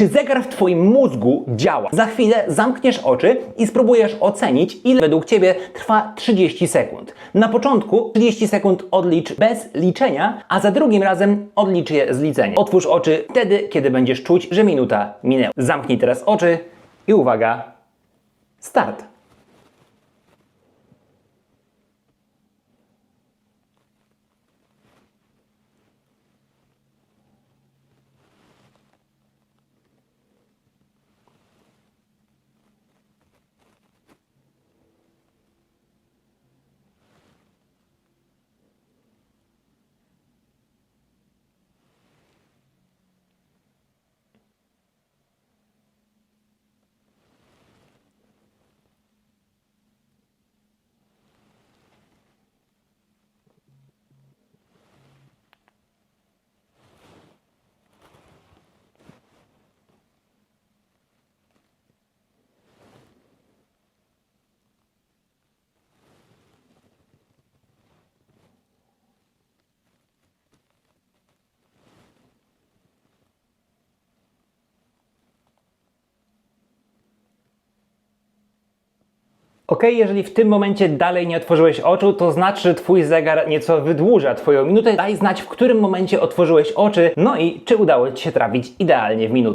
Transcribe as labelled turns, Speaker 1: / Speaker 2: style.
Speaker 1: Czy zegar w Twoim mózgu działa? Za chwilę zamkniesz oczy i spróbujesz ocenić, ile według Ciebie trwa 30 sekund. Na początku 30 sekund odlicz bez liczenia, a za drugim razem odlicz je z liczeniem. Otwórz oczy wtedy, kiedy będziesz czuć, że minuta minęła. Zamknij teraz oczy i uwaga, start. Ok, jeżeli w tym momencie dalej nie otworzyłeś oczu, to znaczy, że Twój zegar nieco wydłuża Twoją minutę. Daj znać, w którym momencie otworzyłeś oczy, no i czy udało Ci się trafić idealnie w minutę.